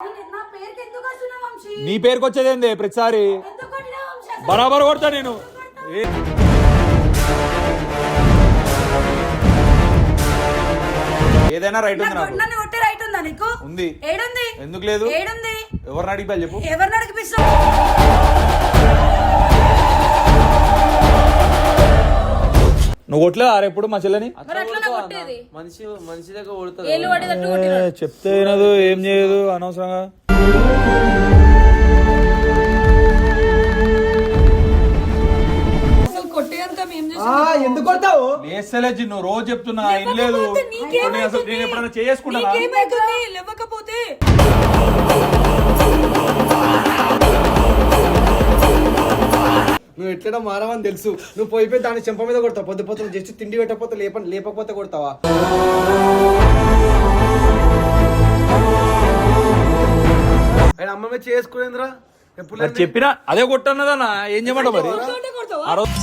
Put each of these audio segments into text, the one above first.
నా పేరుకి ఎందుకు వస్తున్నావు వంశీ? నీ పేరుకి వచ్చేది ఏంది ప్రతిసారి? బరాబర్ కొడతా నేను. ఏదైనా రైట్ ఉంది నాకు నాకు. నన్ను కొట్టే రైట్ ఉందా నీకు? ఉంది. ఏడుంది? ఎందుకు లేదు? ఏడుంది? ఎవరిని అడిగి చెప్పు. ఎవరిని అడిగిపిస్తావు నువ్వు కొట్టలేదు ఆరెప్పుడు మా చెల్లని? మనిషి మనిషి దగ్గర కొడుతుంది చెప్తే వినదు ఏం చేయదు అనవసరంగా. ఎందుకు కొడతావు? నువ్వు రోజు చెప్తున్నా ఏం లేదు అసలు నేను ఎప్పుడైనా చేసుకుంటానా? నువ్వు ఎట్లా మారవని తెలుసు. నువ్వు పోయిపోయి దాని చెంప మీద కొడతావు. పొద్దు పొద్దున జస్ట్ తిండి పెట్టకపోతే లేప లేపకపోతే కొడతావా? ఆయన అమ్మ మీద చేసుకునేంద్రా? ఎప్పుడు చెప్పినా? అదే కొట్టన్నదన్నా ఏం చేయమంటావు మరి? ఆ రోజు.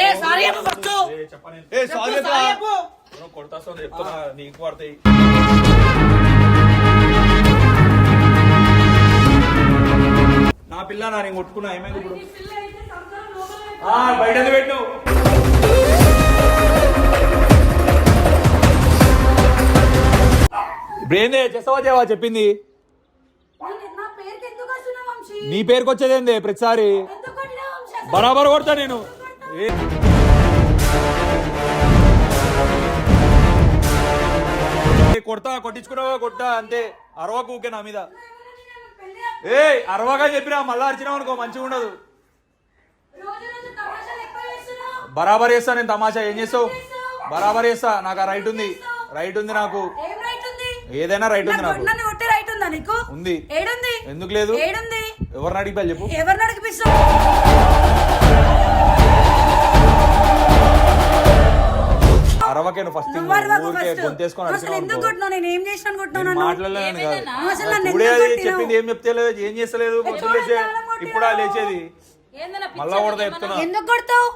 ఏ, సారీ నీకు పడతాయి. నా పిల్ల నా నేను కొట్టుకున్నా ఏమైంది ఇప్పుడు? ఆ, బయట పెట్టు. ఇప్పుడు ఏంది చేస్తావా చేయవా చెప్పింది? నా పేరుకి ఎందుకు వస్తున్నావు వంశీ? నీ పేరుకి వచ్చేది ఏంది ప్రతిసారి? బరాబర్ కొడతా నేను. కొడతా కొట్టించుకున్నావా? కొట్టా అంతే. అరవకు ఊకే నా మీద. ఏ అరవగా చెప్పినా మళ్ళా అరిచినావు అనుకో మంచిగా ఉండదు. బరాబర్ చేస్తా నేను తమాషా ఏం చేస్తావు? బరాబర్ చేస్తా నాకు ఆ రైట్ ఉంది. రైట్ ఉంది నాకు. ఏదైనా రైట్ ఉంది నాకు నాకు. నన్ను కొట్టే రైట్ ఉందా నీకు? ఉంది. ఏడుంది? ఎందుకు లేదు? ఏడుంది? ఎవరిని అడిగి చెప్పు. ఎవరిని అడిగిపిస్తావు? అరవకే నువ్వు ఫస్ట్ నువ్వు అరవకు ఊరికే first. గొంతేసుకొని అసలు ఎందుకు కొట్టినావు? నేను ఏం కొట్టినావు. అసలు నన్ను ఎందుకు కొట్టినావు? చెప్పింది ఏం చెప్తలేదు ఏం చేస్తలేదు ఇప్పుడు ఆ లేచేది మళ్ళా కూడా చెప్తున్నా. ఎందుకు కొడతావు?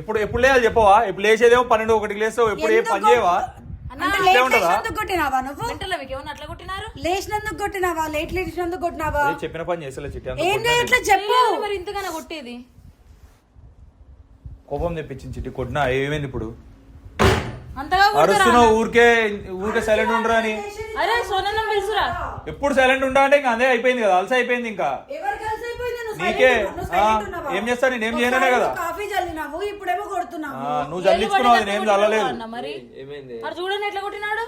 ఎప్పుడు ఎప్పుడు చెప్పవా? ఇప్పుడు లేచేదేమో పన్నెండు ఒకటికి లేస్తావు ఎప్పుడు ఏ పని చేయవా? లేచినందుకు కొట్టినావా లేట్ లేచినందుకు కొట్టినావా? చెప్పిన పని చేస్తలే చిట్టి అంత ఏం కొట్టినా చేయట్లా చెప్పు. మరి ఇంతగానో కొట్టేది. కోపం తెప్పించింది చిట్టి కొట్టినా? ఏమైంది ఇప్పుడు? అరుస్తున్నావు ఊరికే ఊరికే సైలెంట్ ఉండరా అని? అరే సోనన్న పిలుసురా ఎప్పుడు సైలెంట్ ఉంటా అంటే ఇంకా అదే అయిపోయింది కదా అలస అయిపోయింది ఇంకా. నీకే? ఏం చేస్తా నేను ఏం చేయననే కదా. నువ్వు కాఫీ చల్లినావు ఇప్పుడేమో కొడుతున్నావు. ఆ, నువ్వు చల్లించుకున్నావు అది నేను చల్లలేదు. అన్న మరి? ఏమైంది? మరి చూడండి ఎట్లా కొట్టినాడు?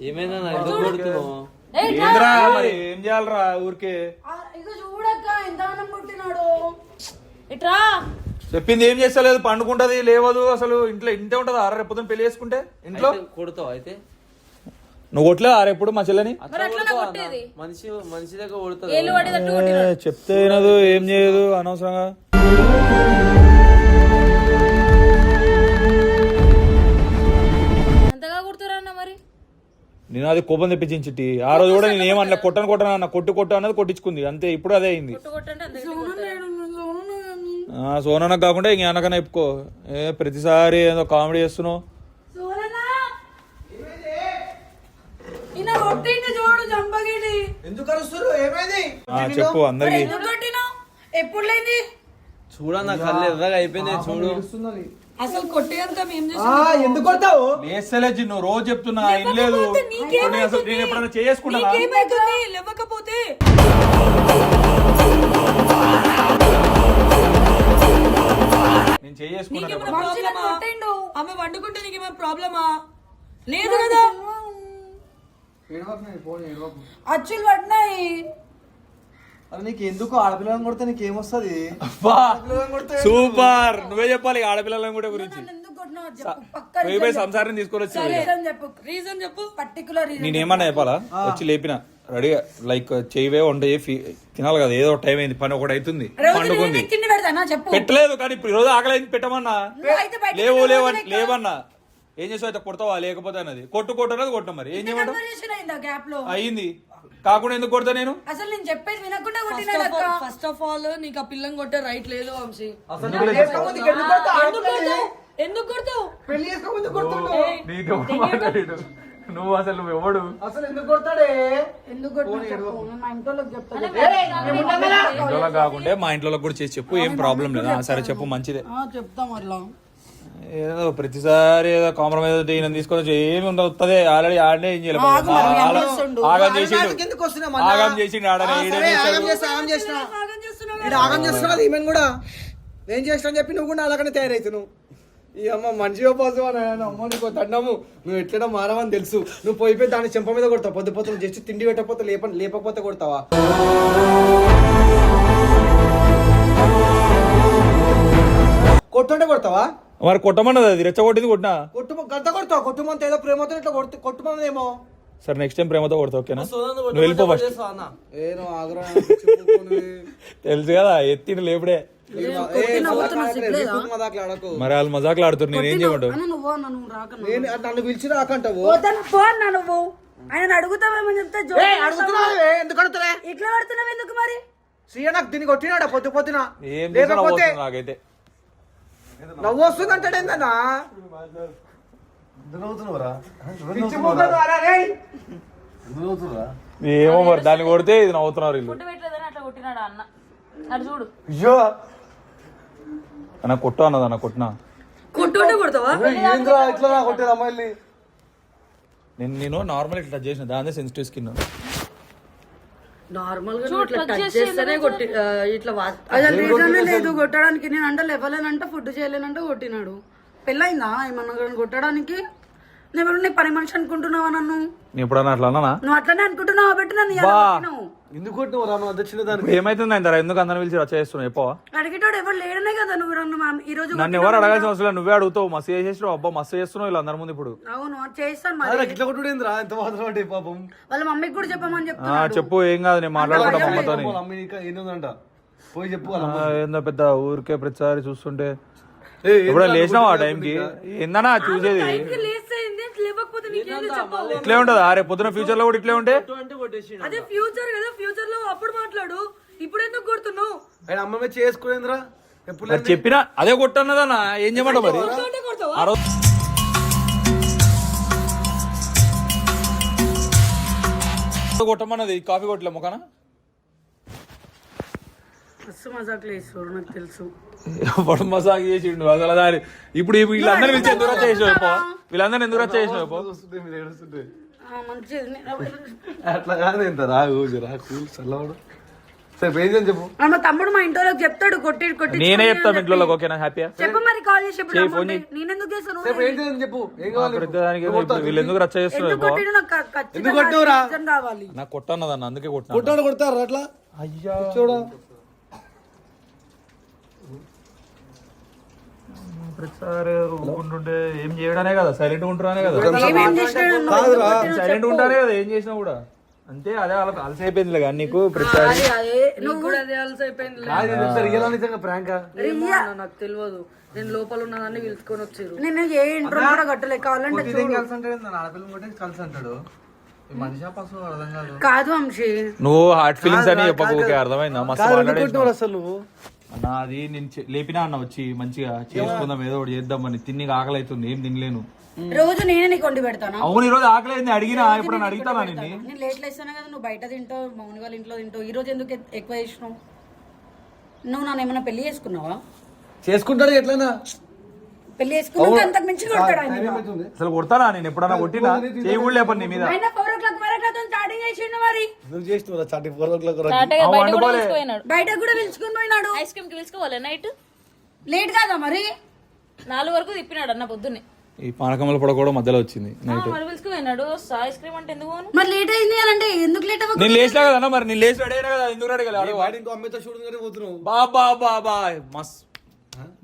ఏమైందన్నా ఎందుకు కొడుతున్నావు? ఏయ్, ఇట్లా ఏంద్రా మరి? ఏం చేయాలరా ఊరికే? ఇక చూడక్క ఎంత ఆనం కొట్టినాడు? ఇట్రా. చెప్పింది ఏం చేస్తలేదు పండుకుంటది లేవదు అసలు. ఇంట్లో ఇంటే ఉంటది ఆరు రేపు పొద్దున్న పెళ్ళి చేసుకుంటే? ఇంట్లో? కొడతావు అయితే. నువ్వు కొట్టలే ఆరెప్పుడు మా చెల్లని? మరి అట్లా కొట్టేది. మనిషి మనిషి దగ్గర కొడుతుంది చెప్తే వినదు ఏం చేయదు అనవసరంగా. నేను అది కోపం తెప్పించింది చిట్టి. ఆ రోజు కూడా నేను ఏమన్నా కొట్టను కొట్టను అన్న కొట్టు కొట్టు అన్నది కొట్టించుకుంది. అంతే ఇప్పుడు అదే అయింది కొట్టు కొట్టంటే అంత గట్టిగా కొడతారా? ఆ, సోనన్న కాకుండా ఇంక అనకన్నా చెప్పుకో. ఏ ప్రతిసారి ఏదో కామెడీ చేస్తున్నావు. ఎందుకు అరుస్తారు ఏమైంది? చెప్పు అందరికి. ఎప్పుడు లేని చూడ నా కళ్ళు ఎర్రగా అయిపోయింది చూడు. అసలు కొట్టేంత మేము ఆ, ఎందుకు కొడతావు? లేస్తలే నువ్వు రోజు చెప్తున్నా ఏం లేదు. నేను అసలు నేను ఎప్పుడైనా చేసుకుంటానా? లేవకపోతే? నేను చేసుకున్నాను ప్రాబ్లమా? ఆమె వండుకుంటే నీకేమైనా ప్రాబ్లమా? లేదు కదా? అచ్చులు పడినాయి అరే నీకు ఎందుకు ఆడపిల్లని కొడితే నీకు ఏమొస్తుంది సూపర్. నువ్వే చెప్పాలి ఈ ఆడపిల్లల కూడా గురించి. సంసారం తీసుకొని వచ్చి రీజన్ చెప్పు. రీజన్ చెప్పు. పర్టికులర్ రీజన్ నేనేమన్నా చెప్పాలా? వచ్చి లేపిన. రెడీగా లైక్ చేయవే ఫీ- తినాలి కదా ఏదో టైం అయింది పని ఒకటి అవుతుంది పండుకుంది. పెట్టలేదు కానీ ఇప్పుడు ఈ రోజు ఆకలి అయింది పెట్టమన్నా లేవు లేవు లేవన్నా. ఏం చేసావు అయితే కొడతావా లేకపోతే అన్నది. కొట్టు కొట్టు అన్నది కొట్టాం మరి. ఏం చేయమంటావు? కన్వర్జేషన్ అయిందా గ్యాప్లో? అయింది. కాకుండా ఎందుకు కొడతా నేను? అసలు నేను చెప్పేది వినకుండా ఫస్ట్ ఆఫ్ ఆల్ నీకు ఆ పిల్లని కొట్టే రైట్ లేదు వంశీ. ఎందుకు కొడతావు? ఎందుకు కొడతావు? పెళ్ళి చేసుకోకుండా మాట్లాడు నువ్వు అసలు నువ్వు ఎవడు? అసలు ఎందుకు కొడతాడే? ఎందుకు ఇంట్లో కాకుంటే మా ఇంట్లో కూడా చేసి చెప్పు ఏం ప్రాబ్లం లేదా? సరే చెప్పు మంచిదే. చెప్తాం అట్లా. ఏదో ప్రతిసారి ఏదో కాంప్రమైజ్ ఈయన తీసుకొని ఏమి ఉండదు వస్తుంది ఆల్రెడీ ఆడనే ఏం చేయలేదు ఆగం వస్తున్నాం ఆగం చేసిండు. ఆడనే ఈడే ఆగం చేస్తా చేస్తున్నా ఈమెను కూడా. ఏం చేసినా అని చెప్పి నువ్వు కూడా అలాగనే తయారైతున్నావు ఈ అమ్మ మంచిగా పోసు అమ్మ నీకు దండము. నువ్వు ఎట్లైనా మారవని తెలుసు. నువ్వు పోయిపోయి దాన్ని చెంప మీద కొడతావు. పొద్దు పొద్దున జస్ట్ తిండి పెట్టకపోతే లేప లేపకపోతే కొడతావా? కొట్టుంటే కొడతావా? మరి కొట్టమన్నది అది. రెచ్చగొట్టింది కొట్టినా? కొట్టు గంట కొడతావు? కొట్టుమంత ఏదో ప్రేమతో ఇట్లా కొట్టు కొట్టుమనేమో సరే నెక్స్ట్ టైం ప్రేమతో కొడతా ఓకేనా? నువ్వు వెళ్ళిపో ఫస్ట్ తెలుసు కదా ఎత్తిన లేపుడే. మరి వాళ్ళు మజాకులు ఆడుతున్నారు నేనేం చేయమంటావు? అన్న నువ్వు అన్న నువ్వు రాక నేను నన్ను పిలిచి రాకంటావు? నువ్వు. ఆయన అడుగుతావేమో చెప్తే ఎందుకు అడుగుతావే ఇట్లా పడుతున్నావు ఎందుకు మరి? శ్రీయ నాకు దీన్ని కొట్టినాడా? పొద్దు పొద్దున? లేకపోతే నాకైతే. నవ్వు వస్తుంది ద్వారా రేయ్. ఏమో మరి దాన్ని కొడితే ఇది నవ్వుతున్నారు వీళ్ళు. పెట్టలేదని అట్లా కొట్టినాడు అన్న? అది చూడు. అయ్యో అన్న కొట్టు అన్నది అన్న కొట్టినా? కొట్టుంటే కొడతావా? నేను నేను నార్మల్ ఇట్లా టచ్ చేసిన దాని సెన్సిటివ్ స్కిన్ నార్మల్గా నువ్వు ఇట్లా టచ్ చేస్తేనే కొట్టి ఇట్లా వా- అసలు రీజన్ లేదు కొట్టడానికి. నేను అంటే లేవలేనంట ఫుడ్ చేయలేనంట కొట్టినాడు. పెళ్ళైందా ఏమన్నా కానీ కొట్టడానికి? నేను ఎవరు నీ పని మనిషి అనుకుంటున్నావా నన్ను? నేను ఎప్పుడన్నా అట్లా అన్నానా? నువ్వు అట్లనే అనుకుంటున్నావు? నన్ను కొట్టినావు. ఎందుకు కొట్టినావు రా మన తెచ్చిన దానికి. ఇప్పుడు ఏమైతుంది ఆయన ఎందుకు అందరిని పిలిచి రచ్చ చేస్తున్నావు? చెప్పవా అడిగేటోడు ఎవరు లేడనే కదా నువ్వు నన్ను మా- ఈ రోజు నన్ను ఎవరు అడగాల్సిన అవసరం లేదు, నువ్వే అడుగుతావు. మస్తు చేసేసినావు. అబ్బా మస్తు చేస్తున్నావు ఇలా అందరి ముందు ఇప్పుడు. అవును అది చేస్తాను మరి. ఇట్లా కొట్టుడేంద్రా ఎంత మాత్రం అంటే పాపం. వాళ్ళ మమ్మీకి కూడా చెప్పమని ఆ, చెప్తున్నాడు. చెప్పు ఏం కాదు నేను మాట్లాడుకుంటా మమ్మతోని వాళ్ళ అమ్మ ఇంకా ఏందంట పోయి చెప్పు ఆ, ఏందో పెద్ద ఊరికే ప్రతిసారి చూస్తుంటే. ఎప్పుడైనా లేచినావు ఆ టైంకి? ఏందన్నా చూసేది? లేస్తే ఏంది? లేవకపోతే నీకేంది చెప్పావు ఇట్లే ఉంటది? అరే పొద్దున ఫ్యూచర్లో కూడా ఇట్లే ఉంటే? అదే ఫ్యూచర్ కదా ఫ్యూచర్లో అప్పుడు మాట్లాడు. ఇప్పుడు ఎందుకు కొడుతున్నావు? ఆయన అమ్మ చేసుకునేంద్రా? ఎప్పుడు చెప్పినా? అదే కొట్టన్నదన్నా. ఏం చేయమంటావు మరి? ఆ రోజు కొట్టమన్నది కాఫీ కొట్టలే ముఖాన? పొడ మసాగ్ చేసిండు? అసలు దాని ఇప్పుడు వీళ్ళందరినీ పిలిచి ఎందుకు రచ్చ వీళ్ళందరినీ ఎందుకు రచ్చ అట్లా కాదు ఎంత రాగు రా కూల్ చల్లవాడు. సరే ఏం చేయని చెప్పు. ఆ, మా తమ్ముడు మా ఇంట్లో చెప్తాడు కొట్టి కొట్టి నేనే చెప్తాను ఇంట్లో ఓకేనా? హ్యాపీయా చెప్పు మరి కాల్ చేసి చెప్పు చేస్తాను? చెప్పు. ప్రతిదానికి వీళ్ళు ఎందుకు రచ్చ ఎందుకు కొట్టినా నాకు ఎందుకు కొట్టన్నదన్న అందుకే కొట్టినా. కొట్టాడు కొడతారు అట్లా? అయ్యా. చూడ ప్రతిసారి ఊరుకుంటుంటే ఏం చేయడానే కదా సైలెంట్ ఉంటానే కదా. సైలెంట్. ఉంటానే ఏం చేసినా కూడా. అంతే అదే వాళ్ళకి అలసి అయిపోయింది కానీ నీకు ప్రతిసారి. నాకు తెలియదు. నేను లోపల ఉన్నదాన్ని పిలుచుకొని వచ్చారు నేను ఏ ఇంట్రో కూడా కట్టలే కావాలంటే. కలిసి అంటే ఆడపిల్ల కొట్టే కలిసి అంటాడు. కాదు. వంశీ. నువ్వు హార్ట్ ఫీలింగ్స్ అని చెప్పకు ఊరికే అర్థమైందా? మస్తు. అసలు? అది నేను లేపినా అన్న వచ్చి మంచిగా చేసుకుందాం ఏదో ఒకటి చేద్దామని తిని ఆకలి అవుతుంది ఏం తినలేను. రోజు నేనే నీకు వండి పెడతాను? అవును ఈ రోజు ఆకలి అయింది అడిగినా ఇప్పుడు అడుగుతానా నిన్ను? నేను లేట్ లేస్తాను కదా నువ్వు బయట తింటావు మౌని వాళ్ళ ఇంట్లో తింటావు ఈ రోజు ఎందుకు ఎక్కువ చేసినావు? నువ్వు నన్ను ఏమైనా పెళ్ళి చేసుకున్నావా? చేసుకుంటాడు ఎట్లయినా పెళ్ళి చేసుకున్నాక అంతకు మించి కొడతాడు ఆయన? ఏమవుతుంది అసలు కొడతానా నేను ఎప్పుడన్నా కొట్టినా? చేయి కూడా లేపని నీ మీద. ఆయన ఫోర్ ఓ క్లాక్ ఫైవ్ చేసిండు మరి. నువ్వు చేస్తున్నావు చాటి ఫోర్ ఓ క్లాక్ బయట కూడా వండుకోలే. బయటకు కూడా పిలుచుకుని పోయినాడు. ఐస్ క్రీమ్కి పిలుచుకోవాలి నైట్ లేట్ కాదా మరి? నాలుగు వరకు తిప్పినాడు అన్న పొద్దున్నే. ఈ పానకమ్మల పొడ కూడా మధ్యలో వచ్చింది ఆ, నైట్ మరి పిలుచుకుపోయినాడు. ఐస్ క్రీమ్ అంటే ఎందుకు పోను? మరి లేట్ అయింది అని అంటే ఎందుకు లేట్ అవ్వకు? నేను లేచినా కదా అన్న, మరి నేను లేచి రెడీ అయినా కదా ఎందుకు రెడీ కాలేదు వాడి ఇంకో అమ్మాయితో షూటింగ్ కానీ పోతున్నావు. బాబా బాబా మస్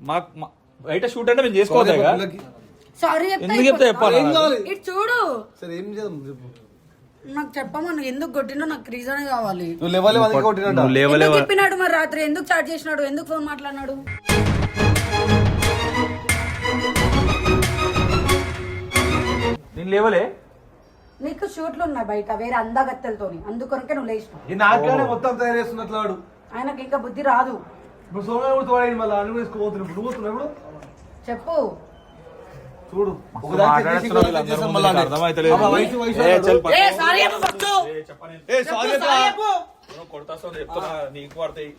మాకు మా- బయట షూట్ అంటే మేము చేసుకోవద్దా ఇక? సారీ చెప్తా ఎందుకు చెప్తే చెప్పాలి? ఇటు చూడు. సరే ఏం చేద్దాం? చెప్పు. నాకు చెప్పమా నువ్వు ఎందుకు కొట్టినో నాకు రీజన్ కావాలి. నువ్వు లేవాలి అందుకే కొట్టినట్ట? నువ్వు లేవలేవా ఎందుకు చెప్పినాడు మరి రాత్రి? ఎందుకు చాట్ చేసినాడు? ఎందుకు ఫోన్ మాట్లాడినాడు? నేను లేవలే. నీకు షూట్లు ఉన్నాయి బయట వేరే అందగత్తెలతోని. అందుకొరకే నువ్వు లేచినావు. ఈ మొత్తం తయారు చేస్తున్నట్లు వాడు. ఆయనకి ఇంకా బుద్ధి రాదు. ఇప్పుడు సోమవారం కూడా తోడైంది మళ్ళీ అన్ని ఇప్పుడు? చెప్పు. చూడు. కొడతాస్తావు చెప్తున్నా. నీకు పడతాయి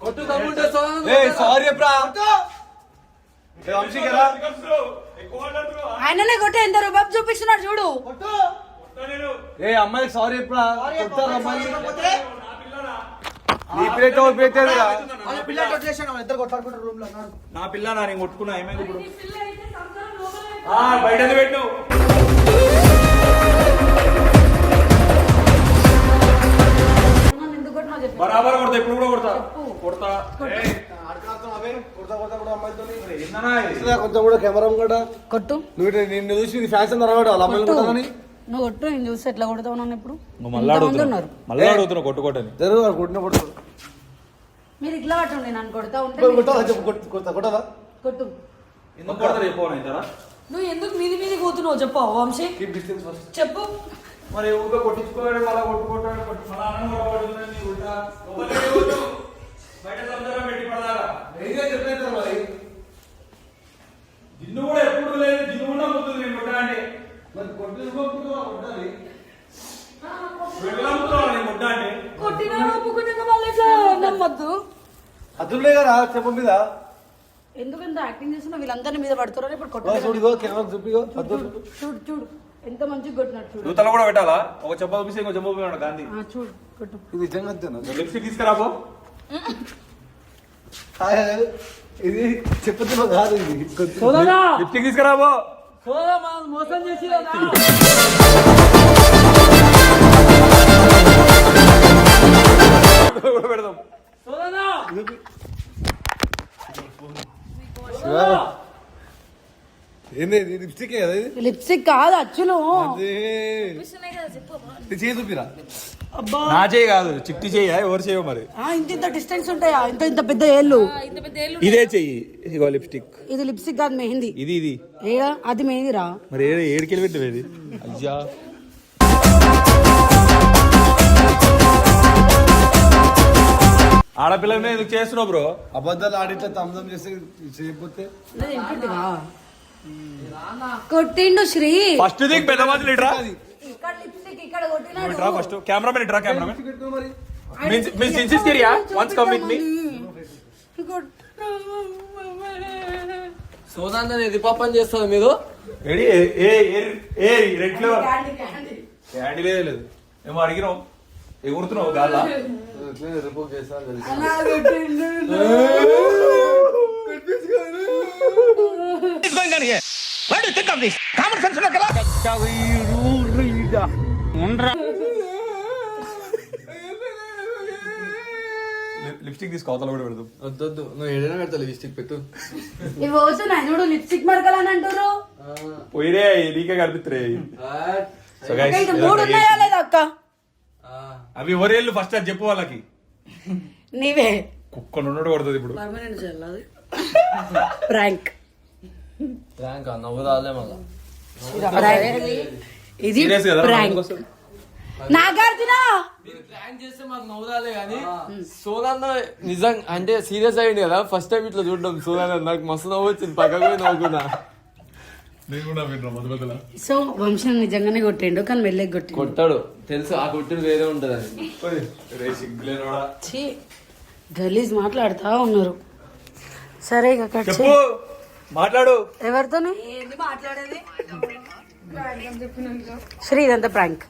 కొట్టు తమ్ముంటే సారీ ఆయననే కొట్టే ఎంత రూపాయి చూపిస్తున్నాడు చూడు. ఏ అమ్మాయికి సారీ చెప్పరా? కొట్టారు అమ్మాయి నీ ప్లేట్ ఓ ప్లేట్ ఇద్దరు కొట్లాడుకుంటారు రూమ్లో అన్నాడు నా పిల్ల నా నేను కొట్టుకున్నా ఏమైంది ఇప్పుడు? ఆ, బయట పెట్టు బరాబర్ కొడతా ఇప్పుడు కూడా కొడతా. కొడతా ఏయ్, కొడతా. కొడతా కూడా అమ్మాయితో ఏందన్నా ఇది? కొంచెం కూడా కెమెరా కూడా కొట్టు. నువ్వు నిన్ను చూసి నీ ఫ్యాన్స్ అందరూ రావడం వాళ్ళ అమ్మాయిలు కొట్టు. కొట్టాలని నువ్వు కొట్టు నేను చూసి ఎట్లా కొడతావు నన్ను ఇప్పుడు? నువ్వు మళ్ళా ఇంతమంది అడుగుతున్నావు. ఉన్నారు. మళ్ళా అడుగుతున్నావు కొట్టు కొట్టని జరుగు వాడు మీరు ఇట్లా పట్టండి నన్ను కొడతా ఉంటే కొట్టు, కొట్టాలా చెప్పు కొట్టు కొడతా కొట్టాలా కొట్టు. ఎందుకు కొడతారు చెప్పు అవుతారా నువ్వు ఎందుకు మీది మీది కూతున్నావు చెప్పు వంశీ. కీప్ డిస్టెన్స్ ఫస్ట్ చెప్పు. మరి ఊరికే కొట్టించుకోవాలి మళ్ళా కొట్టుకుంటాడు కొట్టు మళ్ళా అన్నం కూడా ఉల్టా. బయట పెట్టి చెప్పలేదు మరి. జిన్ను కూడా ఎప్పుడు లేదు జిన్ను కూడా ముద్దుంది నేను కొట్టా అంటే. మరి కొట్టు కొట్టుకుంటున్నా కొట్టాలి వెళ్ళా ముద్దున్నావా నేను కొట్టా అంటే? కొట్టినా ఒప్పుకున్నాక మళ్ళీ ఇట్లా నమ్మద్దు? అదులే కదా చెప్ప మీద. ఎందుకంత యాక్టింగ్ చేస్తున్నా? మీద పడుతున్నారు ఇప్పుడు కెమెరా చూపిగో. చూడు చూడు ఎంత మంచిగా చూడు. తల కూడా పెట్టాలా? ఒక చెప్ప చూపిస్తే ఇంకో చెప్ప చూపిస్తున్నాడు గాంధీ. ఆ, చూడు కొట్టు. ఇది నిజంగా అంతేనా? లిప్స్టిక్ తీసుకురాబో హాయ్, హాయ్. ఇది చెప్పదు కాదు ఇది. లిప్స్టిక్ తీసుకురాబో మోసం చేసి కూడా పెడదాం. శివ. ఏంది ఇది? లిప్స్టిక్ లిప్స్టిక్ కాదు అచ్చులు. అదే. చేయి నా చేయి కాదు చిట్టి చేయి ఎవరు చేయవు మరి. ఆ, ఇంత ఇంత డిస్టెన్స్ ఉంటాయా? ఇంత ఇంత పెద్ద ఏళ్ళు. ఇంత పెద్ద ఏళ్ళు ఇదే చెయ్యి ఇగో లిప్స్టిక్. ఇది లిప్స్టిక్ కాదు మెహందీ. ఇది ఇది. ఏడా? అది మెహందీరా మరి ఏడు ఏడుకెళ్ళి పెట్టినది అయ్యా. ఆడపిల్ల మీద ఎందుకు చేస్తున్నావు బ్రో? అబద్ధాలు ఆడిట్లా తమ్దం చేస్తే చేయకపోతే? కొట్టిండు శ్రీ. ఫస్ట్ దిగ్ పెద్ద మంది ఇట్రా ఫస్ట్. కెమెరామెన్ ఇట్రా కెమెరామెన్. పెట్టుకో మరి. మిస్ ఇన్సిస్టీరియా వన్స్ కమ్ విత్ మీ పాపం చేస్తారు మీరు? రెడీ ఏ ఏ రెడ్ ఫ్లేవర్ క్యాండీ లేదు లేదు. ఏమో అడిగినావు ఎగురుతున్నావు గాల్లా రిపోర్ట్ చేస్తారు లిప్స్టిక్ తీసుకో అవతల కూడా పెడదాం. వద్దొద్దు నువ్వు ఏదైనా పెడతా లిప్స్టిక్ పెట్టు. ఇవి పోతున్నాయి చూడు లిప్స్టిక్ మరకలు అని అంటారు పోయిరే నీకే కనిపిస్తురే సో ఇంకా ఇది మూడు ఉన్నాయా లేదా అక్క? అవి ఎవరేళ్ళు ఫస్ట్ అది చెప్పు వాళ్ళకి. నీవే. కుక్క నుండి కొడుతుంది ఇప్పుడు. పర్మనెంట్ ప్రాంక్ ర్యాంక్ నవ్వు రాలే మళ్ళా. ఇది. నాగార్జున! నిజం అంటే సీరియస్ అయ్యింది కదా ఫస్ట్ టైం ఇట్లా చూడడం సోదన్న నాకు మస్తు నవ్వు వచ్చింది పక్కకు పోయి నవ్వుకున్నా. సో వంశం నిజంగానే కొట్టిండు కానీ మెల్లెకి కొట్టిండు. కొట్టాడు తెలుసు ఆ కొట్టుడు వేరే ఉంటది అని. రే సిగ్గులేనోడా? ఛీ, గలీజ్ మాట్లాడుతా ఉన్నారు. సరే ఇక. మాట్లాడు. ఎవరితోని? ఏంది మాట్లాడేది? శ్రీ ఇదంతా ప్రాంక్